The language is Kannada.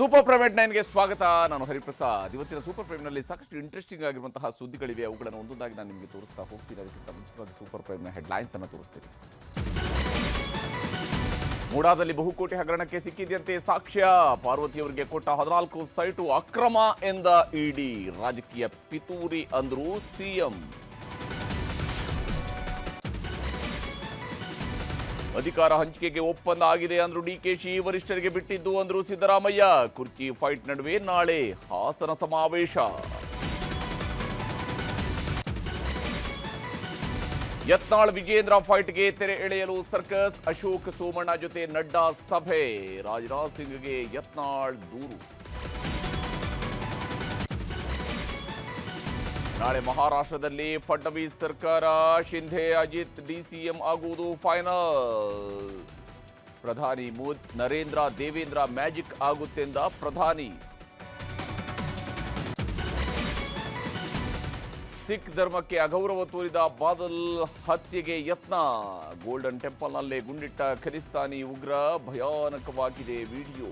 ಸೂಪರ್ ಪ್ರೈವೇಟ್ ನೈನ್ಗೆ ಸ್ವಾಗತ. ನಾನು ಹರಿಪ್ರಸಾದ್. ಇವತ್ತಿನ ಸೂಪರ್ ಪ್ರೈಮ್ನಲ್ಲಿ ಸಾಕಷ್ಟು ಇಂಟ್ರೆಸ್ಟಿಂಗ್ ಆಗಿರುವಂತಹ ಸುದ್ದಿಗಳಿವೆ. ಅವುಗಳನ್ನು ಒಂದೊಂದಾಗಿ ನಾನು ನಿಮಗೆ ತೋರಿಸ್ತಾ ಹೋಗ್ತೀನಿ. ಅದಕ್ಕಿಂತ ಮುಂಚಿತವಾಗಿ ಸೂಪರ್ ಪ್ರೈಮ್ನ ಹೆಡ್ಲೈನ್ಸ್ ಅನ್ನು ತೋರಿಸ್ತೀನಿ. ಮೂಡಾದಲ್ಲಿ ಬಹುಕೋಟಿ ಹಗರಣಕ್ಕೆ ಸಿಕ್ಕಿದ್ದಂತೆ ಸಾಕ್ಷ್ಯ. ಪಾರ್ವತಿಯವರಿಗೆ ಕೊಟ್ಟ ಹದಿನಾಲ್ಕು ಸೈಟು ಅಕ್ರಮ ಎಂದ ಇಡಿ. ರಾಜಕೀಯ ಪಿತೂರಿ ಅಂದ್ರು ಸಿಎಂ. ಅಧಿಕಾರ ಹಂಚಿಕೆಗೆ ಒಪ್ಪಂದ ಆಗಿದೆ ಅಂದ್ರು ಡಿಕೆಶಿ ವರಿಷ್ಠರಿಗೆ ಬಿಟ್ಟಿದ್ದು ಅಂದ್ರು ಸಿದ್ದರಾಮಯ್ಯ ಕುರ್ಚಿ ಫೈಟ್ ನಡುವೆ ನಾಳೆ ಹಾಸನ ಸಮಾವೇಶ ಯತ್ನಾಳ್ ವಿಜೇಂದ್ರ ಫೈಟ್ಗೆ ತೆರೆ ಎಳೆಯಲು ಸರ್ಕಸ್ ಅಶೋಕ್ ಸೋಮಣ್ಣ ಜೊತೆ ನಡ್ಡಾ ಸಭೆ ರಾಜನಾಥ್ ಸಿಂಗ್ಗೆ ಯತ್ನಾಳ್ ದೂರು ನಾಳೆ ಮಹಾರಾಷ್ಟ್ರದಲ್ಲಿ ಫಡ್ನವೀಸ್ ಸರ್ಕಾರ, ಶಿಂಧೆ, ಅಜಿತ್ ಡಿಸಿಎಂ ಆಗುವುದು ಫೈನಲ್. ಪ್ರಧಾನಿ ಮೋದಿ, ನರೇಂದ್ರ, ದೇವೇಂದ್ರ ಮ್ಯಾಜಿಕ್ ಆಗುತ್ತೆಂದ ಪ್ರಧಾನಿ. ಸಿಖ್ ಧರ್ಮಕ್ಕೆ ಅಗೌರವ ತೋರಿದ ಬಾದಲ್ ಹತ್ಯೆಗೆ ಯತ್ನ. ಗೋಲ್ಡನ್ ಟೆಂಪಲ್ನಲ್ಲೇ ಗುಂಡಿಟ್ಟ ಖಲಿಸ್ತಾನಿ ಉಗ್ರ ಭಯಾನಕವಾಗಿದೆ ವಿಡಿಯೋ.